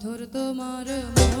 মধুর তোমার মন